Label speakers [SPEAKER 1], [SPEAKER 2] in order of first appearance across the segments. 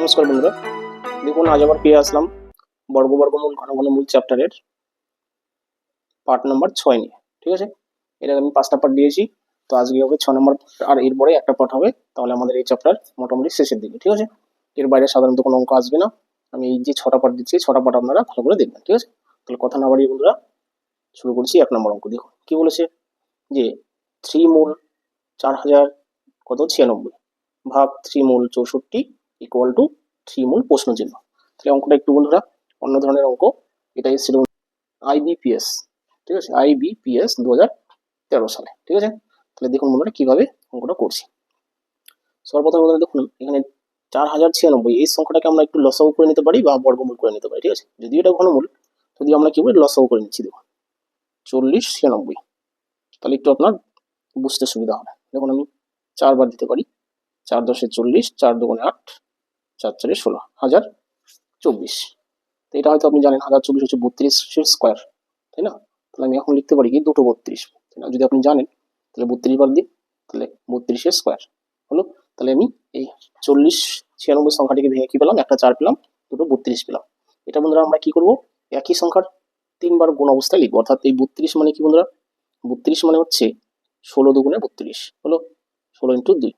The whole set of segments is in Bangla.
[SPEAKER 1] নমস্কার বন্ধুরা। দেখুন, আজ আবার পেয়ে আসলাম বর্গ বর্গমূল ঘন ঘনমূল চ্যাপ্টারের পার্ট নাম্বার ছয় নিয়ে, ঠিক আছে? এটা আমি পাঁচটা পার্ট দিয়েছি, তো আজকে হবে ছ নম্বর আর এরপরে একটা পার্ট হবে, তাহলে আমাদের এই চ্যাপ্টার মোটামুটি শেষের দিকে, ঠিক আছে? এর বাইরে সাধারণত কোনো অঙ্ক আসবে না, আমি এই যে ছটা পার্ট দিচ্ছি, ছটা পার্ট আপনারা ভালো করে দেখবেন, ঠিক আছে? তাহলে কথা না বাড়িয়ে বন্ধুরা, শুরু করছি এক নম্বর অঙ্ক, দেখুন, কি বলেছে? যে থ্রি মূল চার হাজার কত? ছিয়ানব্বই। ভাগ থ্রি মূল চৌষট্টি ইকুয়াল টু থ্রি মূল প্রশ্ন চিহ্ন তাহলে অঙ্কটা একটু বন্ধুরা, অন্য ধরনের অঙ্ক এটা এসেছিল আইবিপিএস ঠিক আছে? আইবিপিএস দু হাজার তেরো সালে, ঠিক আছে? তাহলে দেখুন বন্ধুরা কীভাবে অঙ্কটা করছি। সর্বপ্রথম বন্ধুরা দেখুন, এখানে চার হাজার ছিয়ানব্বই, এই সংখ্যাটাকে আমরা একটু লসাও করে নিতে পারি বা বর্গমূল করে নিতে পারি, ঠিক আছে? যদি এটা ঘনমূল, যদি আমরা কি বলি লসাও করে নিচ্ছি, দেখুন। চল্লিশ ছিয়ানব্বই, তাহলে একটু আপনার বুঝতে সুবিধা হবে। দেখুন আমি চারবার দিতে পারি, চার দশে চল্লিশ, চার দুগুণে আট চার চারে ষোলো, হাজার চব্বিশ। তো এটা হয়তো আপনি জানেন, হাজার চব্বিশ হচ্ছে বত্রিশের স্কোয়ার তাই না? তাহলে আমি এখন লিখতে পারি কি, দুটো বত্রিশ, তাই না? যদি আপনি জানেন, তাহলে বত্রিশ বার দিন তাহলে বত্রিশের স্কোয়ার হলো। তাহলে আমি এই চল্লিশ ছিয়ানব্বই সংখ্যাটিকে ভেঙে কি পেলাম? একটা চার পেলাম, দুটো বত্রিশ পেলাম। এটা বন্ধুরা আমরা কি করব? একই সংখ্যার তিনবার গুণ অবস্থায় লিখব। অর্থাৎ এই বত্রিশ মানে কি বন্ধুরা? বত্রিশ মানে হচ্ছে ষোলো দুগুণে বত্রিশ, হলো? ষোলো ইন্টু দুই।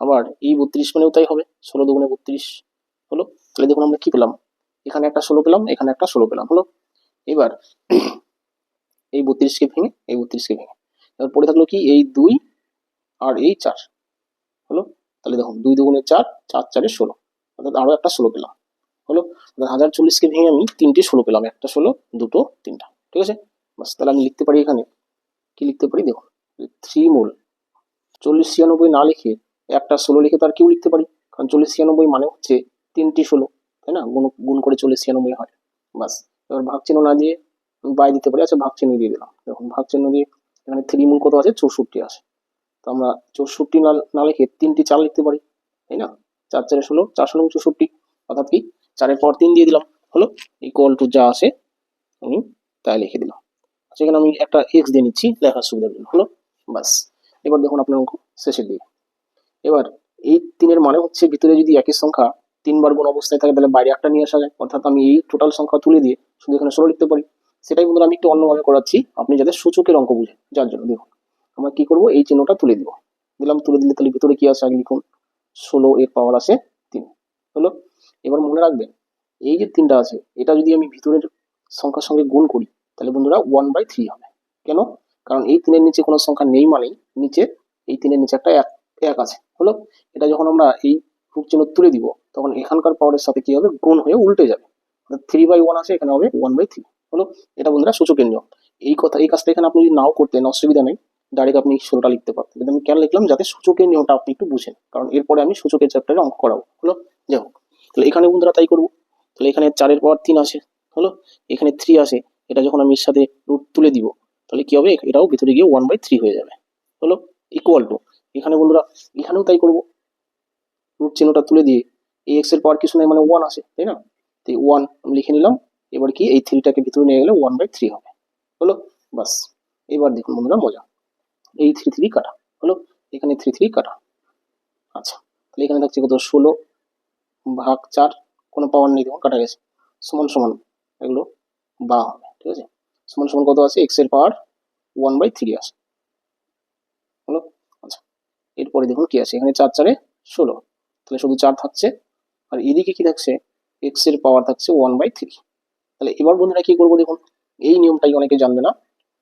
[SPEAKER 1] আবার এই বত্রিশ মানেও তাই হবে, ষোলো দুগুণে বত্রিশ হলো। তাহলে দেখুন আমরা কি পেলাম? এখানে একটা ষোলো পেলাম, এখানে একটা ষোলো পেলাম, হলো? এবার এই বত্রিশকে ভেঙে, এই বত্রিশকে ভেঙে। এবার পড়ে থাকল কি? এই দুই আর এই চার, হলো? তাহলে দেখুন, দুই দুগুণে চার চার চারে ষোলো। অর্থাৎ আরও একটা ষোলো পেলাম, হলো? হাজার চল্লিশকে ভেঙে আমি তিনটে ষোলো পেলাম, একটা ষোলো, দুটো তিনটা, ঠিক আছে? বাস, তাহলে আমি লিখতে পারি এখানে, কি লিখতে পারি? দেখুন থ্রি মূল, চল্লিশ ছিয়ানব্বই না লিখে একটা ষোলো লিখে তার কেউ লিখতে পারি। কারণ চল্লিশ ছিয়ানব্বই মানে হচ্ছে তিনটি ষোলো, তাই না? গুণ গুণ করে চল্লিশ ছিয়ানব্বই হয়। বাস, এবার ভাগ চিহ্ন না দিয়ে বাই দিতে পারি। আচ্ছা ভাগ চিহ্ন দিয়ে দিলাম। দেখুন, ভাগ চিহ্ন দিয়ে এখানে থ্রি মূল কত আছে? চৌষট্টি আছে। তো আমরা চৌষট্টি না লিখে তিনটি চার লিখতে পারি, তাই না? চার চারে ষোলো, চার ষোলো চৌষট্টি। অর্থাৎ কি? চারের পর তিন দিয়ে দিলাম। হলো? ইকুয়াল টু যা আসে, আমি তাই লিখে দিলাম। সেখানে আমি একটা এক্স দিয়ে নিচ্ছি, লেখার সুবিধার জন্য। হলো? বাস, এবার দেখুন আপনার অঙ্ক শেষের দিকে। এবার এই তিনের মানে হচ্ছে ভিতরে যদি একই সংখ্যা তিনবার গুণ অবস্থায় থাকে, তাহলে বাইরে একটা নিয়ে আসা যায়। অর্থাৎ আমি এই টোটাল সংখ্যা তুলে দিয়ে শুধু এখানে ষোলো লিখতে পারি। সেটাই বন্ধুরা আমি একটু অন্যভাবে করাচ্ছি। আপনি যাতে সূচকের অঙ্ক বুঝেন, যার জন্য দেখুন। আমরা কি করব? এই চিহ্নটা তুলে দিব। দিলাম, তুলে দিলে তাহলে ভিতরে কি আসে? আগে লিখুন, ষোলো এর পাওয়ার আসে তিন। হলো? এবার মনে রাখবেন, এই যে তিনটা আছে, এটা যদি আমি ভিতরের সংখ্যার সঙ্গে গুণ করি, তাহলে বন্ধুরা ওয়ান বাই থ্রি হবে। কেন? কারণ এই তিনের নিচে কোনো সংখ্যা নেই মানেই নিচে, এই তিনের নিচে একটা এক এক আছে। হলো এটা যখন আমরা এই রূপ চিহ্ন তুলে দিব, তখন এখানকার পাওয়ারের সাথে কি হবে? গুণ হয়ে উল্টে যাবে। থ্রি বাই ওয়ান আছে, এখানে হবে ওয়ান বাই থ্রি হলো এটা বন্ধুরা সূচকের নিয়ম। এই কথা, এই কাজটা এখানে আপনি যদি নাও করতেন অসুবিধা নেই। ডাইরেক্ট আপনি ষোলোটা লিখতে পারতেন। কিন্তু আমি কেন লিখলাম? যাতে সূচকের নিয়মটা আপনি একটু বুঝেন। কারণ এরপরে আমি সূচকের চ্যাপ্টারে অঙ্ক করাবো। হলো যাই হোক। তাহলে এখানে বন্ধুরা তাই করব। তাহলে এখানে চারের পাওয়ার তিন আছে। হলো এখানে থ্রি আছে। এটা যখন আমি এর সাথে রুট তুলে দিব, তাহলে কি হবে? এটাও ভিতরে গিয়ে ওয়ান বাই থ্রি হয়ে যাবে। হলো ইকুয়াল টু এখানে বন্ধুরা এখানেও তাই করব। রুট চিহ্নটা তুলে দিয়ে এই এক্সের পাওয়ার কিছু নাই মানে ওয়ান আছে, তাই না? তো ওয়ান আমি লিখে নিলাম, এবার কি এই থ্রিটাকে ভিতরে নিয়ে গেলে ওয়ান বাই থ্রি হবে। হলো? বাস এবার দেখুন বন্ধুরা, মজা। এই থ্রি থ্রি কাটা, হলো? এখানে থ্রি থ্রি কাটা। আচ্ছা তাহলে এখানে থাকছে কত? ষোলো ভাগ চার, কোনো পাওয়ার নেই দেখুন কাটা গেছে। সমান সমান এগুলো বা হবে, ঠিক আছে? সমান সমান কত আছে? এক্সের পাওয়ার ওয়ান বাই থ্রি আছে এরপরে দেখুন কি আছে, এখানে চার চারে ষোলো। তাহলে শুধু চার থাকছে, আর এদিকে কি থাকছে? এক্সের পাওয়ার থাকছে ওয়ান বাই থ্রি তাহলে এবার বন্ধুরা কি করব দেখুন? এই নিয়মটাই অনেকে জানবে না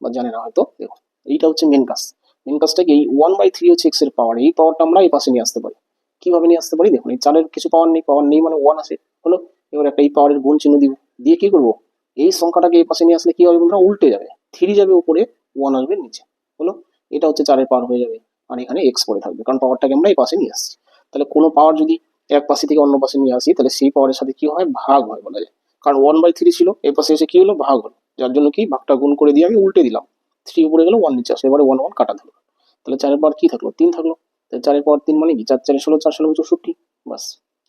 [SPEAKER 1] বা জানে না হয়তো। দেখুন, এইটা হচ্ছে মেন কাজ। মেন কাজটা কি? এই ওয়ান বাই থ্রি হচ্ছে এক্সের পাওয়ার এই পাওয়ারটা আমরা এই পাশে নিয়ে আসতে পারি। কীভাবে নিয়ে আসতে পারি? দেখুন, এই চারের কিছু পাওয়ার নেই পাওয়ার নেই মানে ওয়ান আছে। হলো, এবার একটা এই পাওয়ারের গুণ চিহ্ন দিব। দিয়ে কি করব? এই সংখ্যাটাকে এই পাশে নিয়ে আসলে কি হবে বন্ধুরা? উল্টে যাবে। থ্রি যাবে উপরে ওয়ান আসবে নিচে। হলো, এটা হচ্ছে চারের পাওয়ার হয়ে যাবে। আর এখানে এক্স পড়ে থাকবে। কারণ পাওয়ারটাকে আমরা এই পাশে নিয়ে আসছি। তাহলে কোনো পাওয়ার যদি এক পাশে থেকে অন্য পাশে নিয়ে আসি তাহলে সেই পাওয়ারের সাথে কি হয়? ভাগ হয় বলা যায়। কারণ ওয়ান বাই থ্রি ছিল এই পাশে এসে কি হলো? ভাগ হলো। যার জন্য কি? ভাগটা গুণ করে দিয়ে আমি উল্টে দিলাম। থ্রি উপরে গেলো ওয়ান নিচে আসলো। এবারে ওয়ান ওয়ান কাটা ধরলো। তাহলে চারের পাওয়ার কি থাকল? তিন থাকল। তাহলে চারের পাওয়ার তিন মানে কি? চার চারে ষোলো চার ষোলো চৌষট্টি। বাস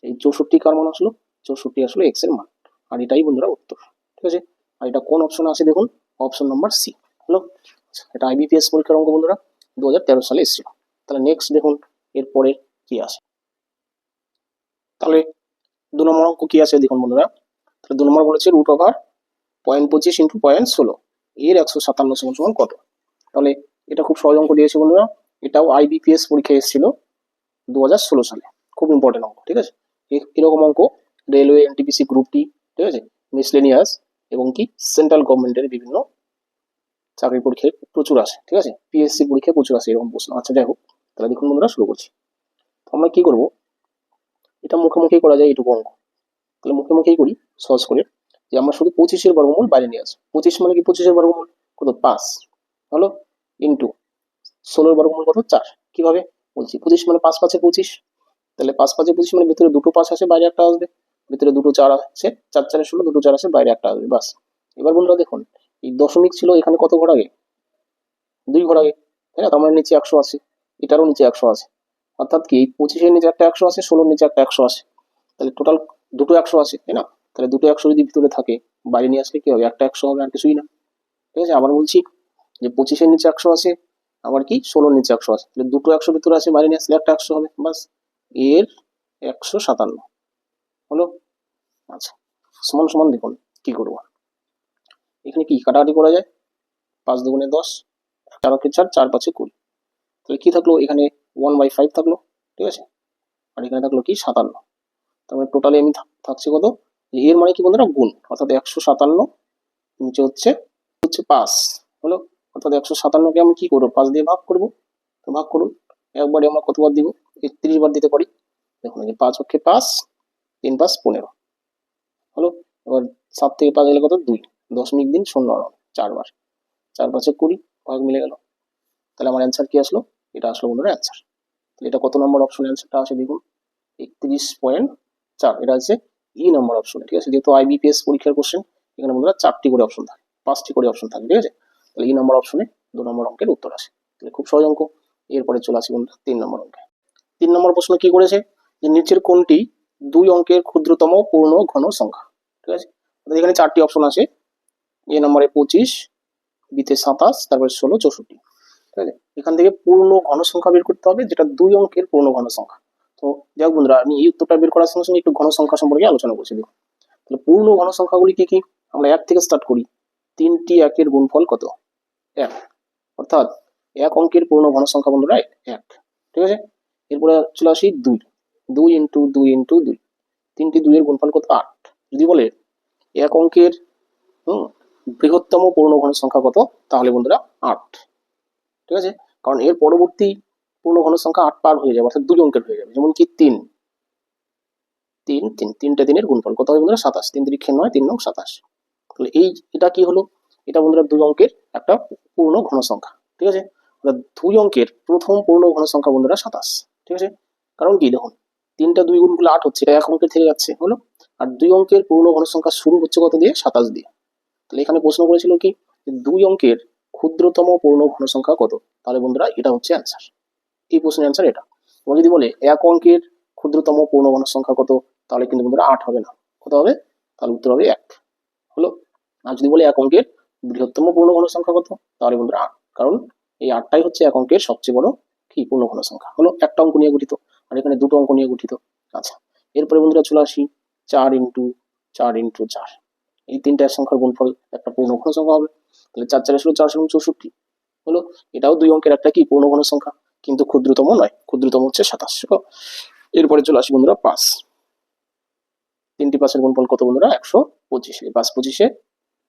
[SPEAKER 1] এই চৌষট্টি কার মান আসলো? চৌষট্টি আসলো এক্সের মান। আর এটাই বন্ধুরা উত্তর। ঠিক আছে? আর এটা কোন অপশন আছে দেখুন? অপশন নাম্বার সি হলো? আচ্ছা, এটা আইবিপিএস পরীক্ষার অঙ্ক বন্ধুরা। দু হাজার তেরো সালে এসেছিল। তাহলে নেক্সট দেখুন, এরপরে কি আসে তাহলে দু নম্বর অঙ্ক কি আছে দেখুন বন্ধুরা? তাহলে দু নম্বর বলেছে রুট ওভার পয়েন্ট পঁচিশ ইন্টু পয়েন্ট ষোলো। এর একশো সাতান্ন সমান সমান কত? তাহলে এটা খুব সহজ অঙ্ক দিয়েছে বন্ধুরা। এটাও আইবিপিএস পরীক্ষায় এসেছিল দু হাজার ষোলো সালে। খুব ইম্পর্টেন্ট অঙ্ক, ঠিক আছে? এরকম অঙ্ক রেলওয়ে এনটিপিসি গ্রুপ টি ঠিক আছে? মিসলেনিয়াস এবং কি সেন্ট্রাল গভর্নমেন্টের বিভিন্ন চাকরি পরীক্ষায় প্রচুর আসে, ঠিক আছে? পিএসসি পরীক্ষায় প্রচুর আসে, এরকম প্রশ্ন। আচ্ছা যাই হোক, তাহলে দেখুন বন্ধুরা, শুরু করছি। তো আমরা কি করব? এটা মুখোমুখি করা যায় এটুকু অঙ্ক। তাহলে মুখোমুখি করি, সহজ করে, যে আমরা শুধু পঁচিশের বর্গমূল বাইরে নিয়ে আসব পঁচিশ মানে কি পঁচিশের বর্গমূল? কত? পাঁচ। হলো ইন্টু ষোলোর বর্গমূল কত? চার। কীভাবে? বলছি, পঁচিশ মানে পাঁচ পাঁচে পঁচিশ। তাহলে পাঁচ পাঁচে পঁচিশ মানে ভিতরে দুটো পাঁচ আছে বাইরে একটা আসবে। ভিতরে দুটো চার আছে চার চারে ষোলো, দুটো চার আছে বাইরে একটা আসবে, বাস। এবার বন্ধুরা দেখুন এই দশমিক ছিল এখানে কত ঘর দুই ঘর তাই না? তার মানে নিচে একশো আছে এটারও নিচে একশো আছে অর্থাৎ কি? এই পঁচিশের নিচে একটা একশো আছে ষোলোর নিচে একটা একশো আছে তাহলে টোটাল দুটো একশো আছে তাই না? তাহলে দুটো একশো যদি ভিতরে থাকে, বাইরে নিয়ে আসলে কি হবে? একটা একশো হবে আর কিছুই না। ঠিক আছে? আবার বলছি যে পঁচিশের নিচে একশো আছে আবার কি? ষোলোর নিচে একশো আছে তাহলে দুটো একশো ভিতরে আছে, বাইরে নিয়ে আসলে একটা একশো হবে। বাসের একশো সাতান্ন। হলো? আচ্ছা সমান সমান দেখুন, কি করব? এখানে কি কাটাকাটি করা যায়? পাঁচ দুগুণে দশ, চার অক্ষে চার চার পাঁচে কুড়ি। তাহলে কি থাকল? এখানে ওয়ান বাই ফাইভ থাকল, ঠিক আছে? আর এখানে থাকল কি? সাতান্ন। তারপরে টোটালি আমি থাক- থাকছে কত? এর মানে কি বন্ধুরা? গুণ। অর্থাৎ একশো সাতান্ন নিচে হচ্ছে হচ্ছে পাঁচ। হলো? অর্থাৎ একশো সাতান্নকে আমি কি করব? পাঁচ দিয়ে ভাগ করব। তো ভাগ করুন। একবারে আমরা কতবার দিব? একত্রিশ বার দিতে পারি। দেখুন যে পাঁচ অক্ষে পাঁচ, তিন পাঁচ পনেরো। হলো? এবার সাত থেকে পাঁচ গেলে কত? দুই। দশমিক দিন শূন্য নয় চারবার চার পাঁচে কুড়ি ভাগ মিলে গেল। তাহলে আমার অ্যান্সার কি আসলো? এটা আসলো বন্ধুরা অ্যান্সার তাহলে এটা কত নম্বর অপশন অ্যান্সারটা আছে দেখুন? একত্রিশ পয়েন্ট চার, এটা আছে ই নম্বর অপশন ঠিক আছে? যেহেতু আইবিপিএস পরীক্ষার কোশ্চেন এখানে বন্ধুরা চারটি করে অপশন থাকে, পাঁচটি করে অপশন থাকে, ঠিক আছে? তাহলে ই নম্বর অপশনে দু নম্বর অঙ্কের উত্তর আসে। তাহলে খুব সহজ অঙ্ক, এরপরে চলে আসি বন্ধুরা তিন নম্বর অঙ্কে। তিন নম্বর প্রশ্ন কি করেছে? যে নিচের কোনটি দুই অঙ্কের ক্ষুদ্রতম পূর্ণ ঘন সংখ্যা ঠিক আছে? এখানে চারটি অপশন আছে এ নম্বরে পঁচিশ, বিতে সাতাশ, তারপরে ষোলো, চৌষট্টি। ঠিক আছে? এখান থেকে পূর্ণ ঘনসংখ্যা বের করতে হবে, যেটা দুই অঙ্কের পূর্ণ ঘনসংখ্যা। তো যাই বন্ধুরা, আমি এই উত্তরটা বের করার সঙ্গে সঙ্গে একটু ঘন সংখ্যা সম্পর্কে আলোচনা করছি, দেখুন। তাহলে পূর্ণ ঘনসংখ্যাগুলি কি কি? আমরা এক থেকে স্টার্ট করি। তিনটি একের গুণফল কত? এক। অর্থাৎ এক অঙ্কের পূর্ণ ঘন সংখ্যা বন্ধুরা, এক। ঠিক আছে? এরপরে চলে আসি দুই। দুই ইন্টু দুই ইন্টু দুই। তিনটি দুইয়ের গুণফল কত? আট। যদি বলে এক অঙ্কের, হুম বৃহত্তম পূর্ণ ঘন সংখ্যা কত? তাহলে বন্ধুরা আট। ঠিক আছে? কারণ এর পরবর্তী পূর্ণ ঘন সংখ্যা আট পার হয়ে যাবে, অর্থাৎ দুই অঙ্কের হয়ে যাবে। যেমন কি তিন। তিন তিন, তিনটে দিনের গুণফল। কত হবে বন্ধুরা? সাতাশ। তিন তিরিক্ষে নয়, তিন নং সাতাশ। তাহলে এই, এটা কি হলো? এটা বন্ধুরা দুই অঙ্কের একটা পূর্ণ ঘন সংখ্যা। ঠিক আছে? দুই অঙ্কের প্রথম পূর্ণ ঘন সংখ্যা বন্ধুরা সাতাশ। ঠিক আছে? কারণ কি? দেখুন, তিনটা দুই গুণগুলো আট হচ্ছে, এটা এক অঙ্কের থেকে যাচ্ছে। হলো? আর দুই অঙ্কের পূর্ণ ঘন সংখ্যা শুরু হচ্ছে কত দিয়ে? সাতাশ দিয়ে। তাহলে এখানে প্রশ্ন করেছিল কি দুই অঙ্কের ক্ষুদ্রতম পূর্ণ ঘন সংখ্যা কত? তাহলে বন্ধুরা এটা হচ্ছে অ্যান্সার এই প্রশ্নের অ্যান্সার এটা। এবং যদি বলে এক অঙ্কের ক্ষুদ্রতম পূর্ণ ঘন সংখ্যা কত, তাহলে কিন্তু বন্ধুরা আট হবে না। কত হবে? তাহলে উত্তর হবে এক। হলো? আর যদি বলে এক অঙ্কের বৃহত্তম পূর্ণ ঘন সংখ্যা কত, তাহলে বন্ধুরা আট। কারণ এই আটটাই হচ্ছে এক অঙ্কের সবচেয়ে বড় কি, পূর্ণ ঘন সংখ্যা। হলো? একটা অঙ্ক নিয়ে গঠিত। আর এখানে দুটো অঙ্ক নিয়ে গঠিত। আচ্ছা। এরপরে বন্ধুরা চলে আসি চার ইন্টু চার ইন্টু চার। এই তিনটা সংখ্যার গুণফল একটা পূর্ণ ঘন সংখ্যা হবে। তাহলে চার চারে ষোলো চারশো চৌষট্টি হলো। এটাও দুই অঙ্কের একটা কি? পূর্ণ ঘন সংখ্যা। কিন্তু ক্ষুদ্রতম নয়। ক্ষুদ্রতম হচ্ছে সাতাশ এরপরে চলে আসি বন্ধুরা পাঁচ। তিনটি পাঁচের গুণফল কত বন্ধুরা? একশো পঁচিশ। এই পাঁচ পঁচিশে,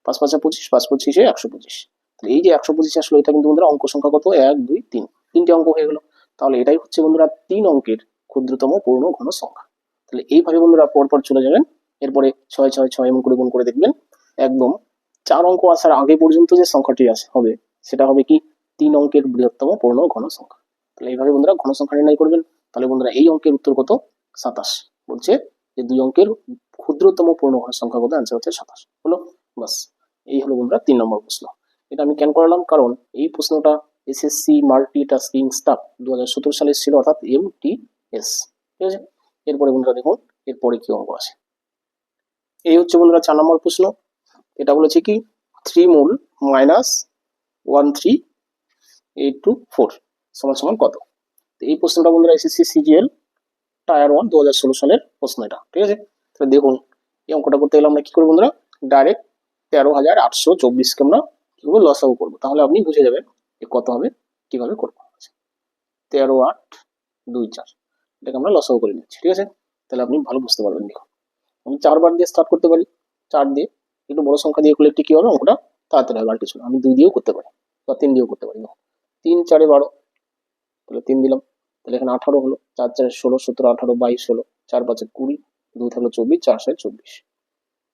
[SPEAKER 1] পাঁচ পাঁচে পঁচিশ, পাঁচ পঁচিশে একশো পঁচিশ। তাহলে এই যে একশো পঁচিশ আসলো, এটা কিন্তু বন্ধুরা অঙ্ক সংখ্যা কত? এক, দুই, তিন। তিনটে অঙ্ক হয়ে গেল। তাহলে এটাই হচ্ছে বন্ধুরা তিন অঙ্কের ক্ষুদ্রতম পূর্ণ ঘন সংখ্যা। তাহলে এইভাবে বন্ধুরা পরপর চলে যাবেন। এরপরে ছয় ছয় ছয় এমন করে গুণ করে দেখবেন। একদম চার অঙ্ক আসার আগে পর্যন্ত যে সংখ্যাটি আছে, হবে, সেটা হবে কি? তিন অঙ্কের বৃহত্তম পূর্ণ ঘন সংখ্যা তাহলে এইভাবে বন্ধুরা ঘন সংখ্যা নির্ণয় করবেন। তাহলে বন্ধুরা এই অঙ্কের উত্তর কত? সাতাশ। বলছে যে দুই অঙ্কের ক্ষুদ্রতম পূর্ণ ঘন সংখ্যা কত অ্যান্সার হচ্ছে সাতাশ। হলো, বাস, এই হলো বন্ধুরা তিন নম্বর প্রশ্ন। এটা আমি কেন করালাম? কারণ এই প্রশ্নটা এসএসসি মাল্টি টাস্কিং স্টাফ দু হাজার সতেরো সালে ছিল, অর্থাৎ এম টি এস ঠিক আছে? এরপরে বন্ধুরা দেখুন, এরপরে কি অঙ্ক আছে? এই হচ্ছে বন্ধুরা চার নম্বর প্রশ্ন। এটা বলেছে কি? থ্রি মূল minus one three eight two four সমান সমান কত? তো এই প্রশ্নটা বন্ধুরা এসএসসি সিজিএল টায়ার ওয়ান দু হাজার ষোলো সালের প্রশ্ন এটা, ঠিক আছে? তাহলে দেখুন, এই অঙ্কটা করতে গেলে আমরা কি করব বন্ধুরা? ডাইরেক্ট তেরো হাজার আটশো চব্বিশকে আমরা কি করব? লসাগু করব। তাহলে আপনি বুঝে যাবেন যে কত হবে, কীভাবে করব তেরো আট দুই চার, এটাকে আমরা লসাগু করে নিচ্ছি, ঠিক আছে? তাহলে আপনি ভালো বুঝতে পারবেন, দেখুন। আমি চারবার দিয়ে স্টার্ট করতে পারি, চার দিয়ে। একটু বড় সংখ্যা দিয়ে করলে একটু কী হবে? অঙ্কটা তাড়াতাড়ি হবে, আর কিছু আমি দুই দিয়েও করতে পারি, বা তিন দিয়েও করতে পারি। তিন, চারে বারো, তাহলে তিন দিলাম। তাহলে এখানে আঠারো হলো, চার, চারে ষোলো, সতেরো, আঠারো, বাইশ হলো, চার, পাঁচে কুড়ি, দুই থাকল চব্বিশ, চার সাড়ে চব্বিশ।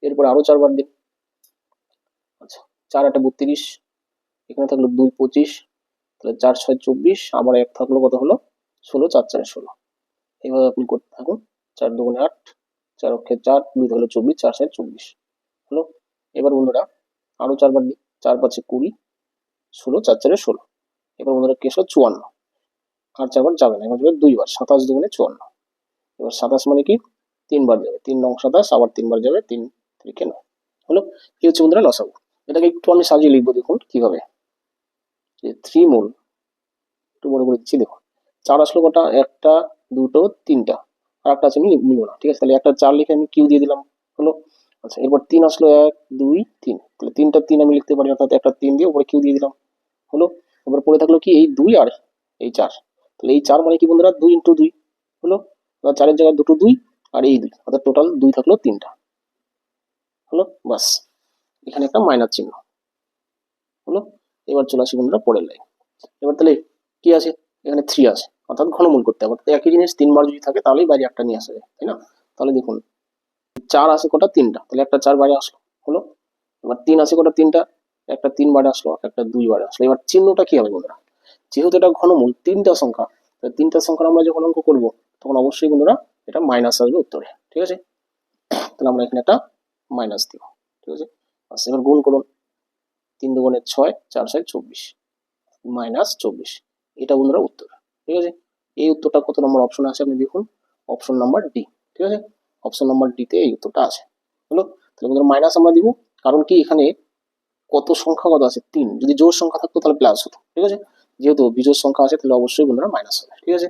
[SPEAKER 1] এরপরে আরও চারবার দিন আচ্ছা চার, আটে বত্রিশ, এখানে থাকল দুই, পঁচিশ, তাহলে চার, ছয়, চব্বিশ, আবার এক থাকল কত হলো? ষোলো, চার, চারে ষোলো। এইভাবে আপনি করতে থাকুন। চার, দুগুণে আট চার অক্ষে চার, দুই থাকল চব্বিশ, চার সাড়ে চব্বিশ। হলো? এবার বন্ধুরা, আরও চারবার দিই চার পাঁচে কুড়ি, ষোলো, চার চারে ষোলো। এবার বন্ধুরা কেশো চুয়ান্ন। আর চারবার যাবে না, এবার যাবে দুইবার, সাতাশ দুগুণে চুয়ান্ন। এবার সাতাশ মানে কি? তিনবার যাবে, তিন নং সাতাশ, আবার তিনবার যাবে তিন তিরিকে নয়। হলো? এই হচ্ছে বন্ধুরা লসাগু এটাকে একটু আমি সাজিয়ে লিখব দেখুন কীভাবে। যে থ্রি মূল একটু বড় করে দিচ্ছি, দেখুন। চার আসলো কটা? একটা, দুটো, তিনটা। আর একটা আছে আমি নি- ঠিক আছে? তাহলে একটা চার লিখে আমি কিউ দিয়ে দিলাম, হলো? আচ্ছা এরপর তিন আসলো এক, দুই, তিন। তাহলে তিনটা তিন আমি লিখতে পারি, অর্থাৎ একটা তিন দিয়ে উপরে কিউ দিয়ে দিলাম, হলো? এবার পড়ে থাকল কি? এই দুই আর এই চার। তাহলে এই চার মানে কি বন্ধুরা? দুই ইন্টু দুই, হলো? চারের জায়গায় দুটো দুই আর এই দুই, অর্থাৎ টোটাল দুই থাকল তিনটা, হলো? বাস এখানে একটা মাইনাস চিহ্ন, হলো? এবার চলে আসি বন্ধুরা পরের লাইন। এবার তাহলে কি আছে? এখানে থ্রি আছে। অর্থাৎ ঘনমূল করতে হবে। অর্থাৎ একই জিনিস তিনবার যদি থাকে, তাহলেই বাইরে একটা নিয়ে আসা যায়, তাই না? তাহলে দেখুন, চার আছে কটা, তিনটা। তাহলে একটা চার বাইরে আসলো, হলো? এবার তিন আছে কটা, তিনটা, একটা তিন বারে আসলো একটা দুই বারে আসলো। এবার চিহ্নটা কি হবে বন্ধুরা? যেহেতু এটা ঘনমূল, তিনটা সংখ্যা তিনটা সংখ্যা আমরা যখন অঙ্ক করব, তখন অবশ্যই বন্ধুরা এটা মাইনাস আসবে উত্তরে, ঠিক আছে? তাহলে আমরা এখানে একটা মাইনাস দিব, ঠিক আছে? আচ্ছা এবার গুণ করুন। তিন দুগুণে ছয়, চার ছয়, চব্বিশ। মাইনাস চব্বিশ, এটা বন্ধুরা উত্তর। ঠিক আছে? এই উত্তরটা কত নম্বর অপশন আছে? আপনি দেখুন অপশন নাম্বার ডি ঠিক আছে? অপশন নাম্বার ডিতে এই উত্তরটা আছে। হলো? তাহলে বন্ধুরা মাইনাস আমরা দিব। কারণ কি? এখানে কত সংখ্যা কত আছে? তিন। যদি জোর সংখ্যা থাকতো, তাহলে প্লাস হতো। ঠিক আছে? যেহেতু বিজোর সংখ্যা আছে, তাহলে অবশ্যই বন্ধুরা মাইনাস হবে। ঠিক আছে?